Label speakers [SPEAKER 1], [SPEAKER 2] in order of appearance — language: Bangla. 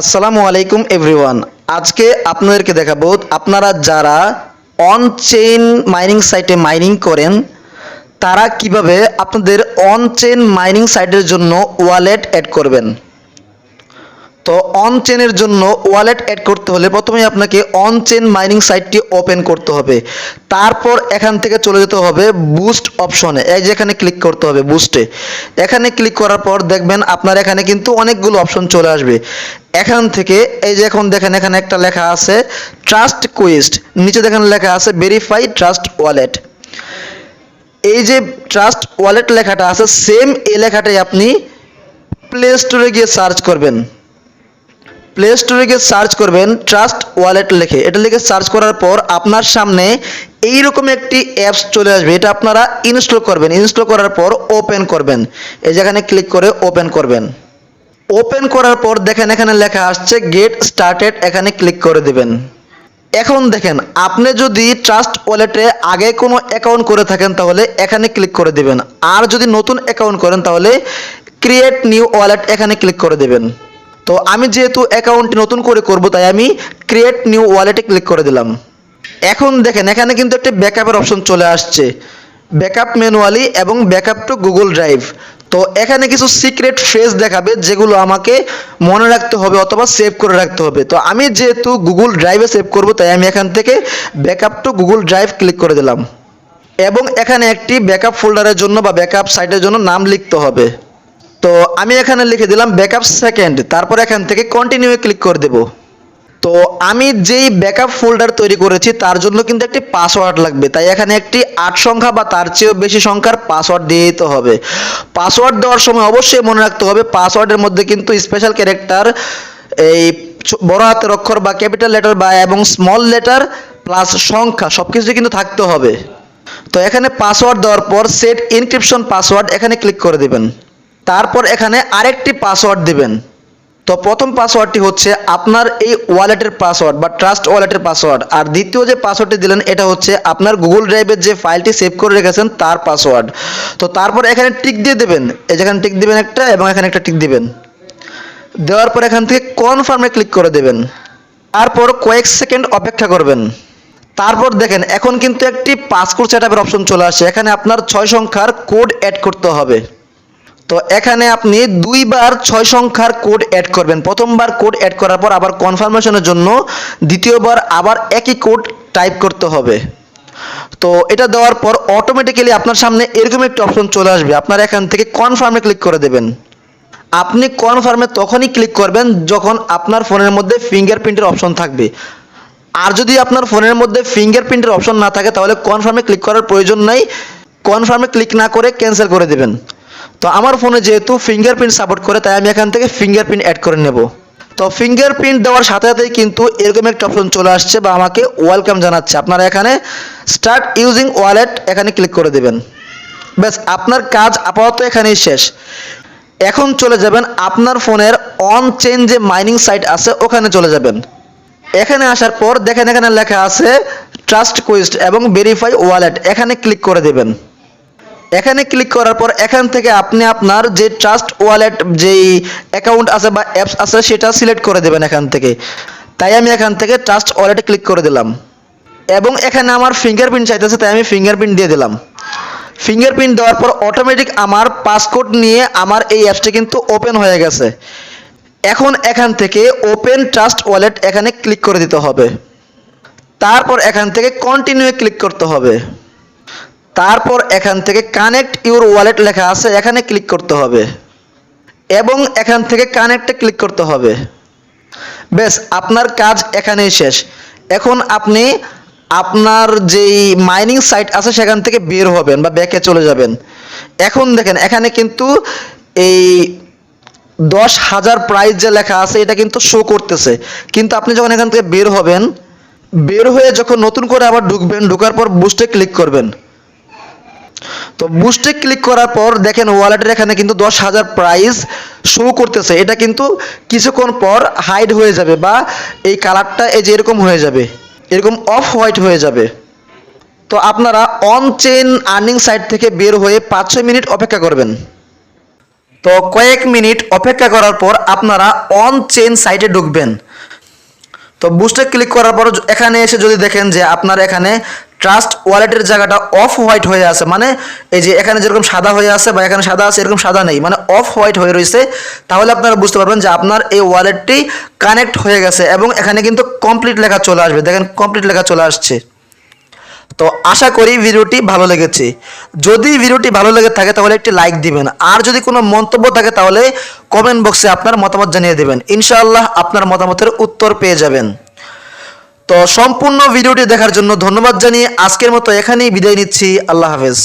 [SPEAKER 1] আসসালামু আলাইকুম এভরিওয়ান আজকে আপনাদেরকে দেখাবো, আপনারা যারা অন চেইন মাইনিং সাইটে মাইনিং করেন, তারা কীভাবে আপনাদের অন চেইন মাইনিং সাইটের জন্য ওয়ালেট অ্যাড করবেন। তো অন চেনের জন্য ওয়ালেট অ্যাড করতে হলে প্রথমে আপনাকে অন চেন মাইনিং সাইটটি ওপেন করতে হবে। তারপর এখান থেকে চলে যেতে হবে বুস্ট অপশনে এই যে এখানে ক্লিক করতে হবে বুস্টে এখানে ক্লিক করার পর দেখবেন আপনার এখানে কিন্তু অনেকগুলো অপশন চলে আসবে। এখান থেকে এই যে এখন দেখেন এখানে একটা লেখা আছে ট্রাস্ট কুইস্ট নিচে দেখেন লেখা আছে ভেরিফাই ট্রাস্ট ওয়ালেট এই যে ট্রাস্ট ওয়ালেট লেখাটা আছে সেম এই লেখাটাই আপনি প্লে স্টোরে গিয়ে সার্চ করবেন। প্লে স্টোরে গিয়ে সার্চ করবেন ট্রাস্ট ওয়ালেট লিখে। এটা লিখে সার্চ করার পর আপনার সামনে এইরকম একটি অ্যাপস চলে আসবে। এটা আপনারা ইনস্টল করবেন। ইনস্টল করার পর ওপেন করবেন। এই যেখানে ক্লিক করে ওপেন করবেন। ওপেন করার পর দেখেন এখানে লেখা আসছে গেট স্টার্টেড এখানে ক্লিক করে দেবেন। এখন দেখেন, আপনি যদি ট্রাস্ট ওয়ালেটে আগে কোনো অ্যাকাউন্ট করে থাকেন তাহলে এখানে ক্লিক করে দেবেন। আর যদি নতুন অ্যাকাউন্ট করেন তাহলে ক্রিয়েট নিউ ওয়ালেট এখানে ক্লিক করে দেবেন। তো আমি যেহেতু অ্যাকাউন্টটি নতুন করে করব, তাই আমি ক্রিয়েট নিউ ওয়ালেটে ক্লিক করে দিলাম। এখন দেখেন, এখানে কিন্তু একটা ব্যাকআপের অপশন চলে আসছে। ব্যাকআপ ম্যানুয়ালি এবং ব্যাকআপ টু গুগল ড্রাইভ তো এখানে কিছু সিক্রেট ফ্রেজ দেখাবে, যেগুলো আমাকে মনে রাখতে হবে অথবা সেভ করে রাখতে হবে। তো আমি যেহেতু গুগল ড্রাইভে সেভ করব, তাই আমি এখান থেকে backup to Google drive click করে দিলাম। এবং এখানে একটি ব্যাকআপ ফোল্ডারের জন্য বা ব্যাকআপ সাইটের জন্য নাম লিখতে হবে। তো আমি এখানে লিখে দিলাম ব্যাকআপ সেকেন্ড তারপর এখান থেকে কন্টিনিউ ক্লিক করে দেব। তো আমি যেই ব্যাকআপ ফোল্ডার তৈরি করেছি, তার জন্য কিন্তু একটি পাসওয়ার্ড লাগবে। তাই এখানে একটি আট সংখ্যা বা তার চেয়েও বেশি সংখ্যার পাসওয়ার্ড দিয়ে দিতে হবে। পাসওয়ার্ড দেওয়ার সময় অবশ্যই মনে রাখতে হবে পাসওয়ার্ডের মধ্যে কিন্তু স্পেশাল ক্যারেক্টার এই বড় হাতের অক্ষর বা ক্যাপিটাল লেটার বা এবং স্মল লেটার প্লাস সংখ্যা সব কিছু কিন্তু থাকতে হবে। তো এখানে পাসওয়ার্ড দেওয়ার পর সেট ইনক্রিপশন পাসওয়ার্ড এখানে ক্লিক করে দেবেন। তারপর এখানে আরেকটি পাসওয়ার্ড দিবেন। তো প্রথম পাসওয়ার্ডটি হচ্ছে আপনার এই ওয়ালেটের পাসওয়ার্ড বা ট্রাস্ট ওয়ালেটের পাসওয়ার্ড আর দ্বিতীয় যে পাসওয়ার্ডটি দিলেন, এটা হচ্ছে আপনার গুগল ড্রাইভের যে ফাইলটি সেভ করে রেখেছেন, তার পাসওয়ার্ড তো তারপর এখানে টিক দিয়ে দেবেন। এই যেখানে টিক দিবেন একটা এবং এখানে একটা টিক দিবেন। দেওয়ার পর এখান থেকে কনফার্মে ক্লিক করে দেবেন। তারপর কয়েক সেকেন্ড অপেক্ষা করবেন। তারপর দেখেন, এখন কিন্তু একটি পাসপোর্ট সেটআপের অপশন চলে আসছে। এখানে আপনার ছয় সংখ্যার কোড অ্যাড করতে হবে। তো এখানে আপনি দুইবার ছয় সংখ্যার কোড অ্যাড করবেন। প্রথমবার কোড অ্যাড করার পর আবার কনফার্মেশনের জন্য দ্বিতীয়বার আবার একই কোড টাইপ করতে হবে। তো এটা দেওয়ার পর অটোমেটিক্যালি আপনার সামনে এরকম একটি অপশন চলে আসবে। আপনার এখান থেকে কনফার্মে ক্লিক করে দেবেন। আপনি কনফার্মে তখনই ক্লিক করবেন যখন আপনার ফোনের মধ্যে ফিঙ্গারপ্রিন্টের অপশন থাকবে। আর যদি আপনার ফোনের মধ্যে ফিঙ্গারপ্রিন্টের অপশন না থাকে, তাহলে কনফার্মে ক্লিক করার প্রয়োজন নাই। কনফার্মে ক্লিক না করে ক্যান্সেল করে দেবেন। তো আমার ফোনে যেহেতু ফিঙ্গারপ্রিন্ট সাপোর্ট করে, তাই আমি এখান থেকে ফিঙ্গারপ্রিন্ট অ্যাড করে নেব। তো ফিঙ্গারপ্রিন্ট দেওয়ার সাথে সাথেই কিন্তু এরকম একটা অপশন চলে আসছে বা আমাকে ওয়েলকাম জানাচ্ছে। আপনারা এখানে স্টার্ট ইউজিং ওয়ালেট এখানে ক্লিক করে দেবেন। ব্যাস, আপনার কাজ আপাতত এখানেই শেষ। এখন চলে যাবেন আপনার ফোনের অন চেন যে মাইনিং সাইট আছে, ওখানে চলে যাবেন। এখানে আসার পর দেখেন এখানে লেখা আছে ট্রাস্ট কুইস্ট এবং ভেরিফাই ওয়ালেট এখানে ক্লিক করে দেবেন। এখানে ক্লিক করার পর এখান থেকে আপনি আপনার যে ট্রাস্ট ওয়ালেট যেই অ্যাকাউন্ট আছে বা অ্যাপস আছে সেটা সিলেক্ট করে দেবেন এখান থেকে। তাই আমি এখান থেকে ট্রাস্ট ওয়ালেটে ক্লিক করে দিলাম। এবং এখানে আমার ফিঙ্গারপ্রিন্ট চাইতেছে, তাই আমি ফিঙ্গারপ্রিন্ট দিয়ে দিলাম। ফিঙ্গারপ্রিন্ট দেওয়ার পর অটোমেটিক আমার পাসকোড নিয়ে আমার এই অ্যাপসটি কিন্তু ওপেন হয়ে গেছে। এখন এখান থেকে ওপেন ট্রাস্ট ওয়ালেট এখানে ক্লিক করে দিতে হবে। তারপর এখান থেকে কন্টিনিউ ক্লিক করতে হবে। তারপর এখান থেকে কানেক্ট ইউর ওয়ালেট লেখা আছে, এখানে ক্লিক করতে হবে। এবং এখান থেকে কানেক্টে ক্লিক করতে হবে। বেশ, আপনার কাজ এখানেই শেষ। এখন আপনি আপনার যেই মাইনিং সাইট আছে, সেখান থেকে বের হবেন বা ব্যাকে চলে যাবেন। এখন দেখেন, এখানে কিন্তু এই দশ হাজার প্রাইস যে লেখা আছে, এটা কিন্তু শো করতেছে। কিন্তু আপনি যখন এখান থেকে বের হবেন, বের হয়ে যখন নতুন করে আবার ঢুকবেন, ঢোকার পর বুস্টে ক্লিক করবেন। তো বুস্টে ক্লিক করার পর দেখেন ওয়ালেটের এখানে কিন্তু দশ হাজার প্রাইস শো করতেছে। এটা কিন্তু কিছুক্ষণ পর হাইড হয়ে যাবে বা এই কালারটা এই যে এরকম হয়ে যাবে। এরকম অফ হোয়াইট হয়ে যাবে। তো আপনারা অন চেন আর্নিং সাইট থেকে বের হয়ে পাঁচ ছয় মিনিট অপেক্ষা করবেন। তো কয়েক মিনিট অপেক্ষা করার পর আপনারা অন চেন সাইটে ঢুকবেন। তো বুস্টে ক্লিক করার পর এখানে এসে যদি দেখেন যে আপনার এখানে ট্রাস্ট ওয়ালেটের জায়গাটা অফ হোয়াইট হয়ে আছে। মানে এই যে এখানে যেরকম সাদা হয়ে আছে বা এখানে সাদা আছে, এরকম সাদা নেই। মানে অফ হোয়াইট হয়ে রয়েছে। তাহলে আপনারা বুঝতে পারবেন যে আপনার এই ওয়ালেটটি কানেক্ট হয়ে গেছে এবং এখানে কিন্তু কমপ্লিট লেখা চলে আসবে। দেখেন কমপ্লিট লেখা চলে আসছে। তো আশা করি ভিডিওটি ভালো লেগেছে। যদি ভিডিওটি ভালো লেগে থাকে, তাহলে একটি লাইক দিবেন। আর যদি কোনো মন্তব্য থাকে, তাহলে কমেন্ট বক্সে আপনার মতামত জানিয়ে দেবেন। ইনশাআল্লাহ আপনার মতামতের উত্তর পেয়ে যাবেন। তো সম্পূর্ণ ভিডিওটি দেখার জন্য ধন্যবাদ জানিয়ে আজকের মতো এখানেই বিদায় নিচ্ছি। আল্লাহ হাফেজ।